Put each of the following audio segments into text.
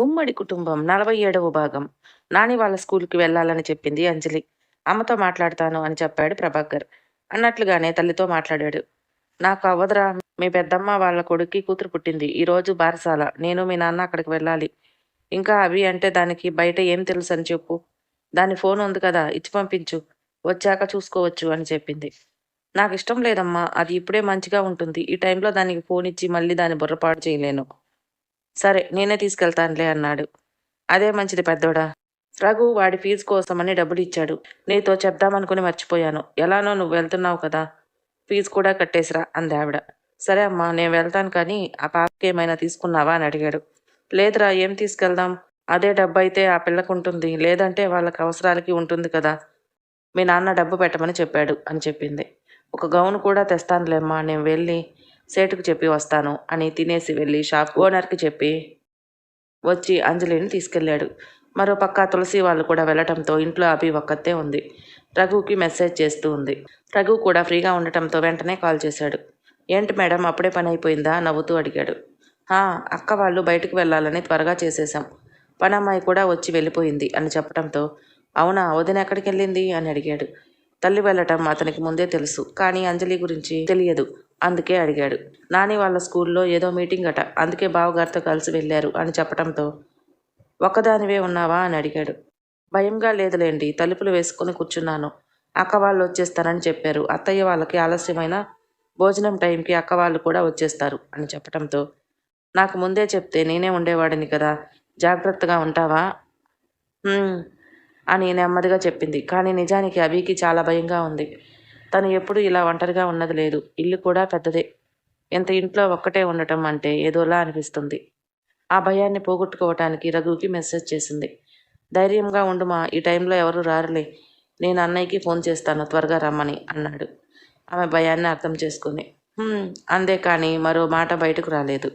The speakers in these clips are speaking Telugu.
ఉమ్మడి కుటుంబం నలభై ఏడవ భాగం. నాని వాళ్ళ స్కూల్కి వెళ్ళాలని చెప్పింది అంజలి. అమ్మతో మాట్లాడతాను అని చెప్పాడు ప్రభాకర్. అన్నట్లుగానే తల్లితో మాట్లాడాడు. నాకు అవ్వదురా మీ పెద్దమ్మ వాళ్ళ కొడుక్కి కూతురు పుట్టింది. ఈరోజు బారసాల. నేను మీ నాన్న అక్కడికి వెళ్ళాలి. ఇంకా అవి అంటే దానికి బయట ఏం తెలుసు అని చెప్పు. దాని ఫోన్ ఉంది కదా ఇచ్చి పంపించు. వచ్చాక చూసుకోవచ్చు అని చెప్పింది. నాకు ఇష్టం లేదమ్మా అది ఇప్పుడే మంచిగా ఉంటుంది. ఈ టైంలో దానికి ఫోన్ ఇచ్చి మళ్ళీ దాన్ని బుర్రపాటు చేయలేను. సరే నేనే తీసుకెళ్తానులే అన్నాడు. అదే మంచిది పెద్దోడా. రఘు వాడి ఫీజు కోసమని డబ్బులు ఇచ్చాడు. నీతో చెప్దామనుకుని మర్చిపోయాను. ఎలానో నువ్వు వెళ్తున్నావు కదా. ఫీజు కూడా కట్టేసిరా అంది ఆవిడ. సరే అమ్మా నేను వెళ్తాను కానీ ఆ పాపకి ఏమైనా తీసుకున్నావా అని అడిగాడు. లేదురా ఏం తీసుకెళ్దాం? అదే డబ్బు అయితే ఆ పిల్లకు ఉంటుంది. లేదంటే వాళ్ళకి అవసరాలకి ఉంటుంది కదా. మీ నాన్న డబ్బు పెట్టమని చెప్పాడు అని చెప్పింది. ఒక గౌను కూడా తెస్తానులేమ్మా నేను వెళ్ళి సేటుకు చెప్పి వస్తాను అని తినేసి వెళ్ళి షాప్ ఓనర్కి చెప్పి వచ్చి అంజలిని తీసుకెళ్ళాడు. మరో పక్క తులసి వాళ్ళు కూడా వెళ్ళటంతో ఇంట్లో అభి ఒక్కతే ఉంది. రఘుకి మెసేజ్ చేస్తూ ఉంది. రఘు కూడా ఫ్రీగా ఉండటంతో వెంటనే కాల్ చేశాడు. ఏంటి మేడం అప్పుడే పని అయిపోయిందా? నవ్వుతూ అడిగాడు. "హా, అక్క వాళ్ళు బయటకు వెళ్ళాలని త్వరగా చేసేశాం. పనమ్మాయి కూడా వచ్చి వెళ్ళిపోయింది అని చెప్పడంతో అవునా వదిన ఎక్కడికి వెళ్ళింది అని అడిగాడు. తల్లి వెళ్ళటం అతనికి ముందే తెలుసు కానీ అంజలి గురించి తెలియదు. అందుకే అడిగాడు. నాని వాళ్ళ స్కూల్లో ఏదో మీటింగ్ అట అందుకే బావగారితో కలిసి వెళ్ళారు అని చెప్పడంతో ఒక్కదానివే ఉన్నావా? అని అడిగాడు. భయంగా లేదులేండి తలుపులు వేసుకుని కూర్చున్నాను. అక్క వాళ్ళు వచ్చేస్తారని చెప్పారు. అత్తయ్య వాళ్ళకి ఆలస్యమైన భోజనం టైంకి అక్క వాళ్ళు కూడా వచ్చేస్తారు అని చెప్పడంతో నాకు ముందే చెప్తే నేనే ఉండేవాడిని కదా జాగ్రత్తగా ఉంటావా? అని నెమ్మదిగా చెప్పింది. కానీ నిజానికి అభికి చాలా భయంగా ఉంది. తను ఎప్పుడు ఇలా ఒంటరిగా ఉన్నది లేదు. ఇల్లు కూడా పెద్దదే. ఎంత ఇంట్లో ఒక్కటే ఉండటం అంటే ఏదోలా అనిపిస్తుంది. ఆ భయాన్ని పోగొట్టుకోవటానికి రఘుకి మెసేజ్ చేసింది. ధైర్యంగా ఉండుమా ఈ టైంలో ఎవరు రారులే. నేను అన్నయ్యకి ఫోన్ చేస్తాను త్వరగా రమ్మని అన్నాడు. ఆమె భయాన్ని అర్థం చేసుకుని అందే కానీ మరో మాట బయటకు రాలేదు.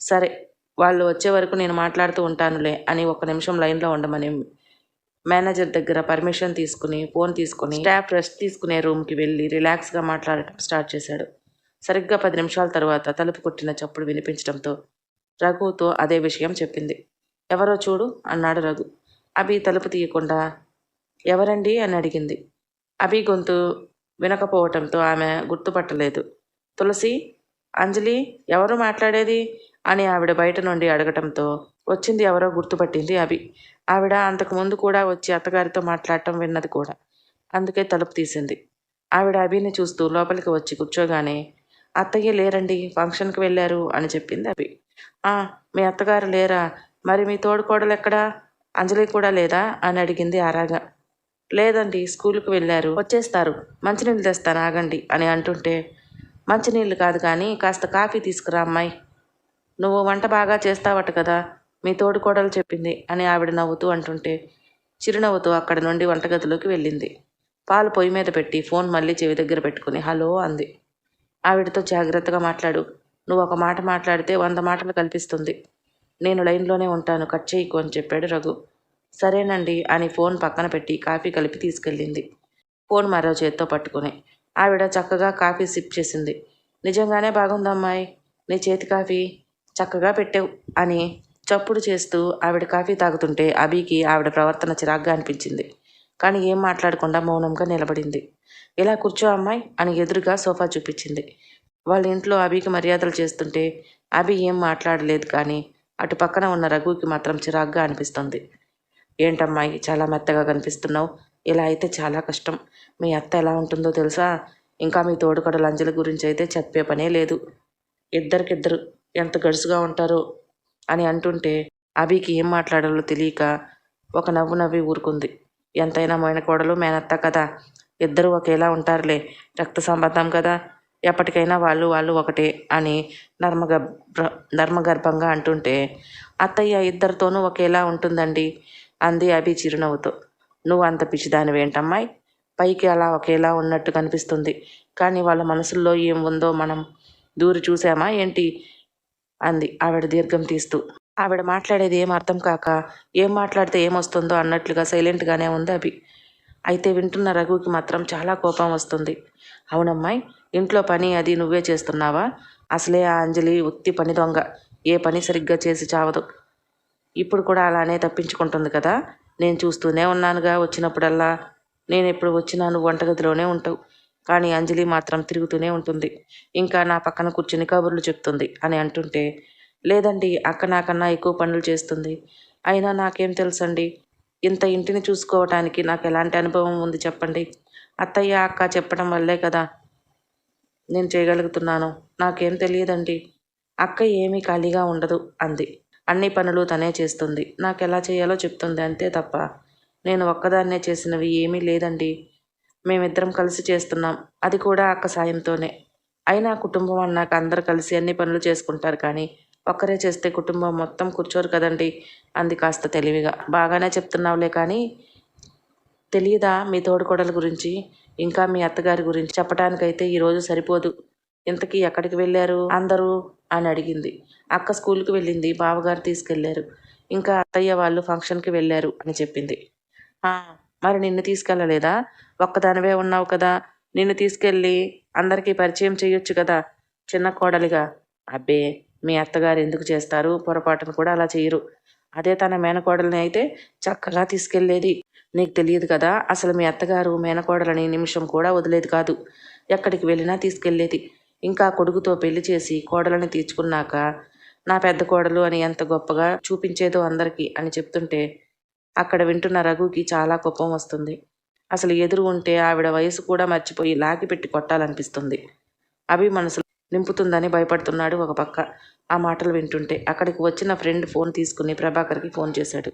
సరే వాళ్ళు వచ్చే వరకు నేను మాట్లాడుతూ ఉంటానులే అని ఒక నిమిషం లైన్లో ఉండమని మేనేజర్ దగ్గర పర్మిషన్ తీసుకుని ఫోన్ తీసుకుని స్టాఫ్ రెస్ట్ తీసుకునే రూమ్కి వెళ్ళి రిలాక్స్గా మాట్లాడటం స్టార్ట్ చేశాడు. సరిగ్గా పది నిమిషాల తర్వాత తలుపు కొట్టిన చప్పుడు వినిపించడంతో రఘుతో అదే విషయం చెప్పింది. ఎవరో చూడు అన్నాడు రఘు. అభి తలుపు తీయకుండా ఎవరండి అని అడిగింది. అభి గొంతు వినకపోవటంతో ఆమె గుర్తుపట్టలేదు. తులసి అంజలి ఎవరు మాట్లాడేది? అని ఆవిడ బయట నుండి అడగటంతో వచ్చింది ఎవరో గుర్తుపట్టింది అభి. ఆవిడ అంతకుముందు కూడా వచ్చి అత్తగారితో మాట్లాడటం విన్నది కూడా. అందుకే తలుపు తీసింది. ఆవిడ అభిని చూస్తూ లోపలికి వచ్చి కూర్చోగానే అత్తయ్య లేరండి ఫంక్షన్కి వెళ్ళారు అని చెప్పింది అభి. "ఆ, మీ అత్తగారు లేరా? మరి మీ తోడుకోడలు ఎక్కడా? అంజలి కూడా లేదా? అని అడిగింది ఆరాగా. లేదండి స్కూల్కి వెళ్ళారు. వచ్చేస్తారు. మంచినీళ్ళు తెస్తాను ఆగండి అని అంటుంటే మంచినీళ్ళు కాదు కానీ కాస్త కాఫీ తీసుకురా అమ్మాయి. నువ్వు వంట బాగా చేస్తావట కదా మీ తోడుకోడలు చెప్పింది అని ఆవిడ నవ్వుతూ అంటుంటే చిరునవ్వుతూ అక్కడ నుండి వంటగదిలోకి వెళ్ళింది. పాలు పొయ్యి మీద పెట్టి ఫోన్ మళ్ళీ చెవి దగ్గర పెట్టుకుని హలో అంది. ఆవిడతో జాగ్రత్తగా మాట్లాడు. నువ్వు ఒక మాట మాట్లాడితే వంద మాటలు కల్పిస్తుంది. నేను లైన్లోనే ఉంటాను కట్ చేయకు అని చెప్పాడు రఘు. సరేనండి అని ఫోన్ పక్కన పెట్టి కాఫీ కలిపి తీసుకెళ్ళింది. ఫోన్ మరో చేత్తో పట్టుకుని ఆవిడ చక్కగా కాఫీ సిప్ చేసింది. నిజంగానే బాగుందమ్మాయి నీ చేతి కాఫీ చక్కగా పెట్టావు అని చప్పుడు చేస్తూ ఆవిడ కాఫీ తాగుతుంటే అభికి ఆవిడ ప్రవర్తన చిరాగ్గా అనిపించింది. కానీ ఏం మాట్లాడకుండా మౌనంగా నిలబడింది. ఇలా కూర్చో అమ్మాయి అని ఎదురుగా సోఫా చూపించింది. వాళ్ళ ఇంట్లో అభికి మర్యాదలు చేస్తుంటే అభి ఏం మాట్లాడలేదు కానీ అటు పక్కన ఉన్న రఘుకి మాత్రం చిరాగ్గా అనిపిస్తుంది. ఏంటమ్మాయి చాలా మెత్తగా కనిపిస్తున్నావు. ఇలా అయితే చాలా కష్టం. మీ అత్త ఎలా ఉంటుందో తెలుసా? ఇంకా మీ తోడుకడ లంజల గురించి అయితే చెప్పే పనే లేదు. ఇద్దరికిద్దరు ఎంత గడుసుగా ఉంటారో అని అంటుంటే అభికి ఏం మాట్లాడాలో తెలియక ఒక నవ్వు నవ్వి ఊరుకుంది. ఎంతైనా మైనకోడలు మేనత్త కదా. ఇద్దరు ఒకేలా ఉంటారులే. రక్త సంబంధం కదా. ఎప్పటికైనా వాళ్ళు వాళ్ళు ఒకటే అని నర్మగర్భ నర్మగర్భంగా అంటుంటే అత్తయ్య ఇద్దరితోనూ ఒకేలా ఉంటుందండి అంది అభి చిరునవ్వుతో. నువ్వు అంత పిచ్చిదానివేంటమ్మాయి పైకి అలా ఒకేలా ఉన్నట్టు కనిపిస్తుంది. కానీ వాళ్ళ మనసుల్లో ఏం ఉందో మనం దూరి చూసామా ఏంటి? అంది ఆవిడ దీర్ఘం తీస్తూ. ఆవిడ మాట్లాడేది ఏం అర్థం కాక ఏం మాట్లాడితే ఏమొస్తుందో అన్నట్లుగా సైలెంట్గానే ఉంది అభి. అయితే వింటున్న రఘుకి మాత్రం చాలా కోపం వస్తుంది. అవునమ్మాయి ఇంట్లో పని అది నువ్వే చేస్తున్నావా? అసలే ఆ అంజలి ఉత్తి పని దొంగ. ఏ పని సరిగ్గా చేసి చావదు. ఇప్పుడు కూడా అలానే తప్పించుకుంటుంది కదా? నేను చూస్తూనే ఉన్నానుగా వచ్చినప్పుడల్లా. నేను ఎప్పుడు వచ్చినా నువ్వు వంటగదిలోనే ఉంటావు. కానీ అంజలి మాత్రం తిరుగుతూనే ఉంటుంది. ఇంకా నా పక్కన కూర్చుని కబుర్లు చెప్తుంది అని అంటుంటే లేదండి అక్క నాకన్నా ఎక్కువ పనులు చేస్తుంది. అయినా నాకేం తెలుసండి? ఇంత ఇంటిని చూసుకోవటానికి నాకు ఎలాంటి అనుభవం ఉంది చెప్పండి? అత్తయ్య అక్క చెప్పడం వల్లే కదా నేను చేయగలుగుతున్నాను. నాకేం తెలియదండి. అక్క ఏమీ ఖాళీగా ఉండదు అంది. అన్ని పనులు తనే చేస్తుంది. నాకు ఎలా చేయాలో చెప్తుంది అంతే తప్ప నేను ఒక్కదాన్నే చేసినవి ఏమీ లేదండి. మేమిద్దరం కలిసి చేస్తున్నాం. అది కూడా అక్క సాయంతోనే. అయినా కుటుంబం అన్నాక అందరు కలిసి అన్ని పనులు చేసుకుంటారు కానీ ఒక్కరే చేస్తే కుటుంబం మొత్తం కూర్చోరు కదండి. అంది కాస్త తెలివిగా. బాగానే చెప్తున్నావులే కానీ తెలియదా మీ తోడుకోడల గురించి? ఇంకా మీ అత్తగారి గురించి చెప్పడానికైతే ఈరోజు సరిపోదు. ఇంతకీ ఎక్కడికి వెళ్ళారు? అందరూ? అని అడిగింది. అక్క స్కూల్కి వెళ్ళింది. బావగారు తీసుకెళ్ళారు. ఇంకా అత్తయ్య వాళ్ళు ఫంక్షన్కి వెళ్ళారు అని చెప్పింది. మరి నిన్ను తీసుకెళ్ళలేదా? ఒక్కదానివే ఉన్నావు కదా నిన్ను తీసుకెళ్ళి అందరికీ పరిచయం చేయొచ్చు కదా చిన్న కోడలిగా. అబ్బే మీ అత్తగారు ఎందుకు చేస్తారు? పొరపాటును కూడా అలా చేయరు. అదే తన మేనకోడల్ని అయితే చక్కగా తీసుకెళ్ళేది నీకు తెలియదు కదా అసలు మీ అత్తగారు మేనకోడలని నిమిషం కూడా వదిలేదు కాదు. ఎక్కడికి వెళ్ళినా తీసుకెళ్ళేది ఇంకా కొడుకుతో పెళ్ళి చేసి కోడలని తీర్చుకున్నాక నా పెద్ద కోడలు అని ఎంత గొప్పగా చూపించేదో అందరికీ అని చెప్తుంటే అక్కడ వింటున్న రఘుకి చాలా కోపం వస్తుంది. అసలు ఎదురు ఉంటే ఆవిడ వయసు కూడా మర్చిపోయి లాగి పెట్టి కొట్టాలనిపిస్తుంది. అభి మనసులో నింపుతుందని భయపడుతున్నాడు ఒక పక్క. ఆ మాటలు వింటుంటే అక్కడికి వచ్చిన ఫ్రెండ్ ఫోన్ తీసుకుని ప్రభాకర్కి ఫోన్ చేశాడు.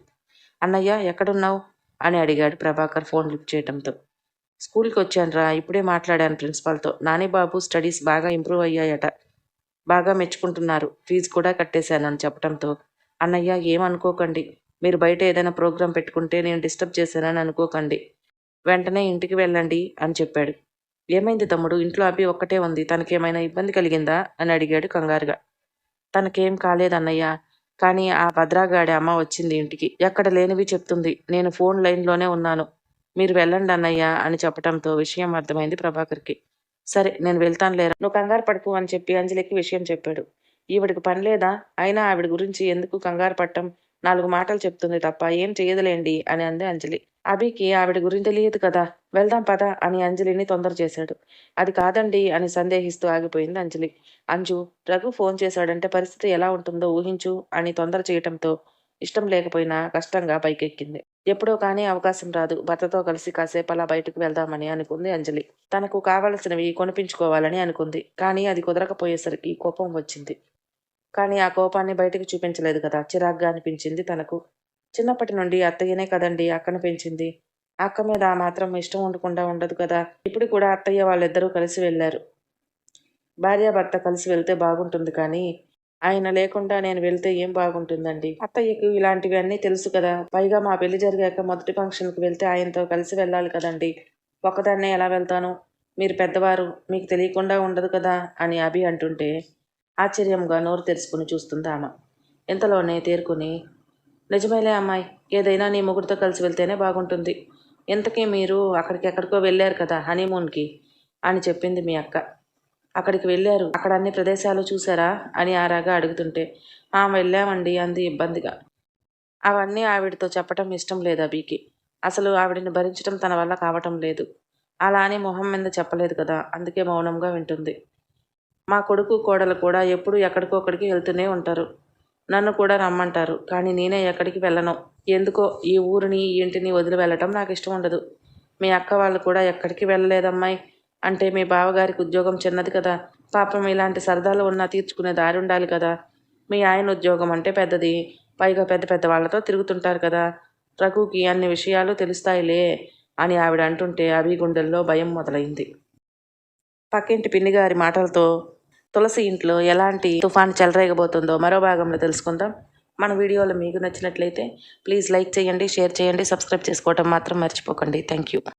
అన్నయ్య ఎక్కడున్నావు? అని అడిగాడు ప్రభాకర్ ఫోన్ లిఫ్ట్ చేయడంతో స్కూల్కి వచ్చానురా ఇప్పుడే మాట్లాడాను ప్రిన్సిపాల్తో. నాని బాబు స్టడీస్ బాగా ఇంప్రూవ్ అయ్యాయట. బాగా మెచ్చుకుంటున్నారు. ఫీజు కూడా కట్టేశానని చెప్పడంతో అన్నయ్య ఏమనుకోకండి. మీరు బయట ఏదైనా ప్రోగ్రాం పెట్టుకుంటే నేను డిస్టర్బ్ చేశానని అనుకోకండి. వెంటనే ఇంటికి వెళ్ళండి అని చెప్పాడు. ఏమైంది తమ్ముడు? ఇంట్లో అభి ఒక్కటే ఉంది. తనకేమైనా ఇబ్బంది కలిగిందా? అని అడిగాడు కంగారుగా. తనకేం కాలేదన్నయ్య. కానీ ఆ భద్రాగాడి అమ్మ వచ్చింది ఇంటికి. ఎక్కడ లేనివి చెప్తుంది. నేను ఫోన్ లైన్లోనే ఉన్నాను. మీరు వెళ్ళండి అన్నయ్య అని చెప్పడంతో విషయం అర్థమైంది ప్రభాకర్కి. సరే నేను వెళ్తాను లేరా? నువ్వు కంగారు పడుకు అని చెప్పి అంజలికి విషయం చెప్పాడు. ఈవిడికి పని లేదా? అయినా ఆవిడ గురించి ఎందుకు కంగారు పట్టం నాలుగు మాటలు చెప్తుంది తప్ప ఏం చేయదులేండి అని అంది అంజలి. అభికి ఆవిడ గురించి తెలియదు కదా వెళ్దాం పద అని అంజలిని తొందర చేశాడు. అది కాదండి అని సందేహిస్తూ ఆగిపోయింది అంజలి. అంజు రఘు ఫోన్ చేశాడంటే పరిస్థితి ఎలా ఉంటుందో ఊహించు అని తొందర చేయటంతో ఇష్టం లేకపోయినా కష్టంగా పైకెక్కింది. ఎప్పుడో కానీ అవకాశం రాదు భర్తతో కలిసి కాసేపు అలా బయటకు వెళ్దామని అనుకుంది అంజలి. తనకు కావలసినవి కొనిపించుకోవాలని అనుకుంది కానీ అది కుదరకపోయేసరికి కోపం వచ్చింది. కానీ ఆ కోపాన్ని బయటకు చూపించలేదు కదా. చిరాగ్గా అనిపించింది తనకు. చిన్నప్పటి నుండి అత్తయ్యనే కదండి అక్కను పెంచింది. అక్క మీద ఆ మాత్రం ఇష్టం ఉండకుండా ఉండదు కదా. ఇప్పుడు కూడా అత్తయ్య వాళ్ళిద్దరూ కలిసి వెళ్ళారు. భార్యాభర్త కలిసి వెళ్తే బాగుంటుంది కానీ ఆయన లేకుండా నేను వెళ్తే ఏం బాగుంటుందండి? అత్తయ్యకు ఇలాంటివి అన్నీ తెలుసు కదా. పైగా మా పెళ్ళి జరిగాక మొదటి ఫంక్షన్కి వెళ్తే ఆయనతో కలిసి వెళ్ళాలి కదండి. ఒక్కదాన్నే ఎలా వెళ్తాను? మీరు పెద్దవారు మీకు తెలియకుండా ఉండదు కదా అని అభి అంటుంటే ఆశ్చర్యంగా నోరు తెరుచుకుని చూస్తుంది ఆమె. ఇంతలోనే తేరుకుని నిజమేలే అమ్మాయి ఏదైనా నీ ముగ్గురితో కలిసి వెళ్తేనే బాగుంటుంది. ఇంతకీ మీరు అక్కడికి ఎక్కడికో వెళ్ళారు కదా హనీమూన్కి? అని చెప్పింది మీ అక్క. అక్కడికి వెళ్ళారు. అక్కడ అన్ని ప్రదేశాలు చూసారా అని ఆరాగా అడుగుతుంటే ఆ వెళ్ళామండి అంది ఇబ్బందిగా. అవన్నీ ఆవిడతో చెప్పటం ఇష్టం లేదు అబీకి అసలు ఆవిడని భరించడం తన వల్ల కావటం లేదు. అలా అని మొహం మీద చెప్పలేదు కదా అందుకే మౌనంగా వింటుంది. మా కొడుకు కోడలు కూడా ఎప్పుడు ఎక్కడికోక్కడికి వెళ్తూనే ఉంటారు. నన్ను కూడా రమ్మంటారు. కానీ నేనే ఎక్కడికి వెళ్ళను. ఎందుకో ఈ ఊరిని ఈ ఇంటిని వదిలి వెళ్ళటం నాకు ఇష్టం ఉండదు. మీ అక్క వాళ్ళు కూడా ఎక్కడికి వెళ్ళలేదమ్మాయి. అంటే మీ బావగారికి ఉద్యోగం చిన్నది కదా. పాపం ఇలాంటి సరదాలు ఉన్నా తీర్చుకునే దారి ఉండాలి కదా. మీ ఆయన ఉద్యోగం అంటే పెద్దది. పైగా పెద్ద పెద్ద వాళ్ళతో తిరుగుతుంటారు కదా. రఘుకి అన్ని విషయాలు తెలుస్తాయిలే అని ఆవిడ అంటుంటే అభి గుండెల్లో భయం మొదలైంది. పక్కింటి పిన్నిగారి మాటలతో తులసి ఇంట్లో ఎలాంటి తుఫాన్ చెలరేగబోతుందో మరో భాగంలో తెలుసుకుందాం. మన వీడియోలు మీకు నచ్చినట్లయితే ప్లీజ్ లైక్ చేయండి షేర్ చేయండి సబ్స్క్రైబ్ చేసుకోవటం మాత్రం మర్చిపోకండి. Thank you.